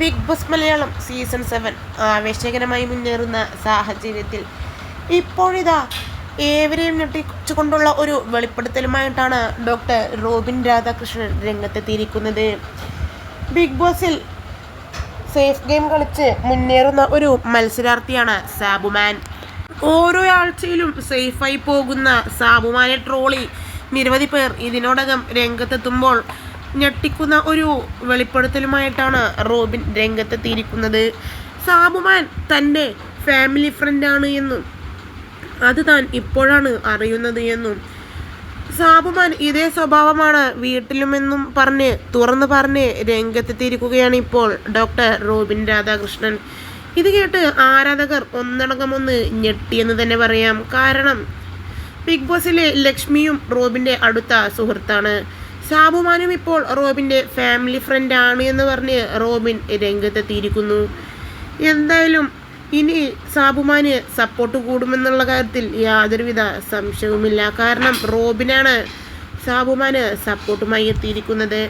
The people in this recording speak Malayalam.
Big boss Malayalam season seven ആവേശകരമായി മുന്നേറുന്ന സാഹചര്യത്തിൽ ഇപ്പോഴിതാ ഏവരെയും ഞെട്ടിച്ചുകൊണ്ടുള്ള ഒരു വെളിപ്പെടുത്തലുമായിട്ടാണ് ഡോക്ടർ റോബിൻ രാധാകൃഷ്ണൻ രംഗത്തെത്തിയിരിക്കുന്നത്. ബിഗ് ബോസിൽ സേഫ് ഗെയിം കളിച്ച് മുന്നേറുന്ന ഒരു മത്സരാർത്ഥിയാണ് സാബുമാൻ. ഓരോ ആഴ്ചയിലും സേഫായി പോകുന്ന സാബുമാനെ ട്രോളി നിരവധി പേർ ഇതിനോടകം രംഗത്തെത്തുമ്പോൾ ഞെട്ടിക്കുന്ന ഒരു വെളിപ്പെടുത്തലുമായിട്ടാണ് റോബിൻ രംഗത്തെത്തിയിരിക്കുന്നത്. സാബുമാൻ തന്റെ ഫാമിലി ഫ്രണ്ടാണ് എന്നും അത് താൻ ഇപ്പോഴാണ് അറിയുന്നത് എന്നും. സാബുമാൻ ഇതേ സ്വഭാവമാണ് വീട്ടിലുമെന്നും പറഞ്ഞ് തുറന്നു പറഞ്ഞ് രംഗത്തെത്തിയിരിക്കുകയാണ് ഇപ്പോൾ ഡോക്ടർ റോബിൻ രാധാകൃഷ്ണൻ. ഇത് കേട്ട് ആരാധകർ ഒന്നടങ്കമൊന്ന് ഞെട്ടിയെന്ന് തന്നെ പറയാം. കാരണം ബിഗ് ബോസിലെ ലക്ഷ്മിയും റോബിന്റെ അടുത്ത സുഹൃത്താണ്. സാബുമാനും ഇപ്പോൾ റോബിന്റെ ഫാമിലി ഫ്രണ്ട് ആണ് എന്ന് പറഞ്ഞ് റോബിൻ രംഗത്തെത്തിയിരിക്കുന്നു. എന്തായാലും ഇനി സാബുമാന് സപ്പോർട്ട് കൂടുമെന്നുള്ള കാര്യത്തിൽ യാതൊരുവിധ സംശയവുമില്ല. കാരണം റോബിനാണ് സാബുമാന് സപ്പോർട്ടുമായി എത്തിയിരിക്കുന്നത്.